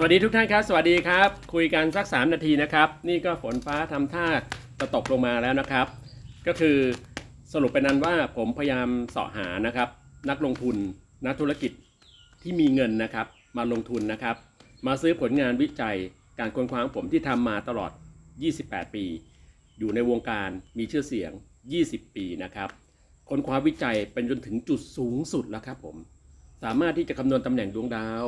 สวัสดีทุกท่านครับ สวัสดีครับ คุยกันสัก 3 นาทีนะครับ นี่ก็ฝนฟ้าทำท่าจะตกลงมาแล้วนะครับ ก็คือสรุปเป็นนั้นว่าผมพยายามเสาะหานะครับ นักลงทุนนักธุรกิจที่มีเงินนะครับ มาลงทุนนะครับ มาซื้อผลงานวิจัยการค้นคว้าของผมที่ทำมาตลอด 28 ปี อยู่ในวงการมีชื่อเสียง 20 ปีนะครับค้นคว้าวิจัยเป็นจนถึงจุดสูงสุดแล้วครับผมสามารถที่จะคำนวณตำแหน่งดวงดาว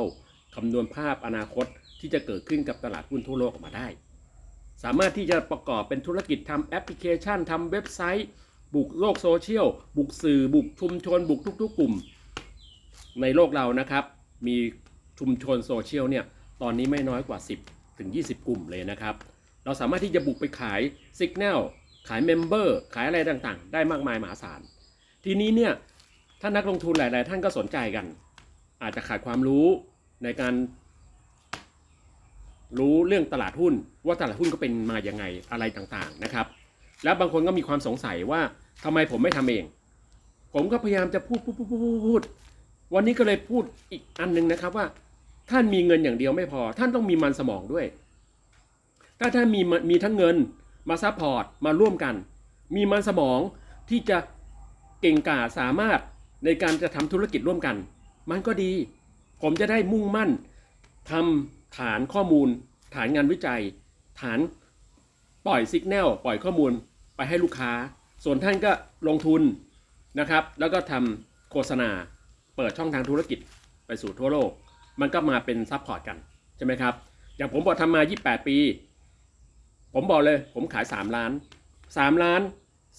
คำนวณภาพอนาคตที่จะเกิดขึ้นกับตลาดหุ้นทั่วโลกออกมาได้ สามารถที่จะประกอบเป็นธุรกิจทำแอปพลิเคชันทำเว็บไซต์ บุกโลกโซเชียล บุกสื่อ บุกชุมชน บุกทุกๆกลุ่ม ในโลกเรานะครับ มีชุมชนโซเชียลเนี่ยตอนนี้ไม่น้อยกว่า 10 ถึง 20 กลุ่มเลยนะครับ เราสามารถที่จะบุกไปขายสิกแนลขายเมมเบอร์ขายอะไรต่างๆ ได้มากมายมหาศาล ทีนี้เนี่ยถ้านักลงทุนหลาย ๆ ท่านก็สนใจกัน อาจจะขาดความรู้ ในการรู้เรื่องตลาดหุ้น ว่าตลาดหุ้นก็เป็นมาอย่างไงอะไรต่างๆนะครับ แล้วบางคนก็มีความสงสัยว่าทำไมผมไม่ทำเอง ผมก็พยายามจะพูดพูดพูดพูดพูดวันนี้ก็เลยพูดอีกอันหนึงนะครับว่า ท่านมีเงินอย่างเดียวไม่พอ ท่านต้องมีมันสมองด้วย ถ้าท่านมีมีทั้งเงินมาซัพพอร์ตมาร่วมกัน มีมันสมองที่จะเก่งกาจสามารถในการจะทำธุรกิจร่วมกัน มันก็ดี ผมจะได้มุ่งมั่นทำฐานข้อมูล ฐานงานวิจัย ฐานปล่อยสัญญาณปล่อยข้อมูลไปให้ลูกค้า ส่วนท่านก็ลงทุนนะครับ แล้วก็ทำโฆษณา เปิดช่องทางธุรกิจไปสู่ทั่วโลก มันก็มาเป็นซัพพอร์ตกัน ใช่ไหมครับ อย่างผมบอกทำมา 28 ปี ผมบอกเลย ผมขาย 3 ล้าน 3 ล้าน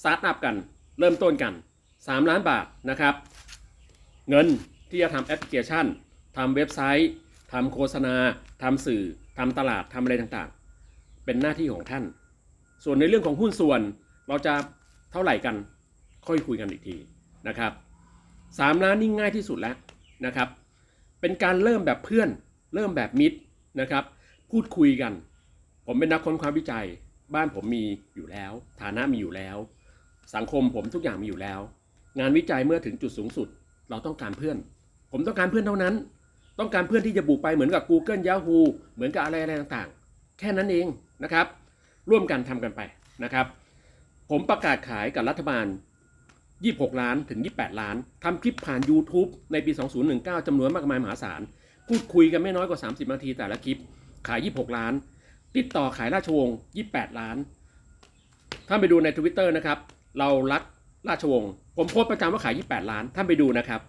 สตาร์ทอัพกัน เริ่มต้นกัน 3 ล้านบาทนะครับ เงินที่จะทำแอปพลิเคชัน ทำเว็บไซต์ทำโฆษณาทำสื่อทำตลาดทำอะไรต่างๆ เป็นหน้าที่ของท่าน ส่วนในเรื่องของหุ้นส่วนเราจะเท่าไหร่กันค่อยคุยกันอีกทีนะครับสามล้านนี่ง่ายที่สุดแล้วนะครับ เป็นการเริ่มแบบเพื่อน เริ่มแบบมิตรนะครับ พูดคุยกัน ผมเป็นนักค้นคว้าวิจัย บ้านผมมีอยู่แล้ว ฐานะมีอยู่แล้ว สังคมผมทุกอย่างมีอยู่แล้ว งานวิจัยเมื่อถึงจุดสูงสุด เราต้องการเพื่อน ผมต้องการเพื่อนเท่านั้น ต้องการเพื่อนที่จะบุกไปเหมือนกับ Google Yahoo เหมือนกับอะไรอะไรต่างๆ แค่นั้นเองนะครับ ร่วมกันทำกันไปนะครับ ผมประกาศขายกับรัฐบาล 26 ล้านถึง 28 ล้านทำคลิปผ่าน YouTube ในปี 2019จำนวนมากมายมหาศาล พูดคุยกันไม่น้อยกว่า 30 นาทีแต่ละคลิป ขาย 26 ล้าน ติดต่อขายราชวงศ์ 28 ล้าน ท่านไปดูใน Twitter นะครับ เรารักราชวงศ์ ผมโพสต์ประจำว่าขาย 28 ล้าน ท่านไปดูนะครับ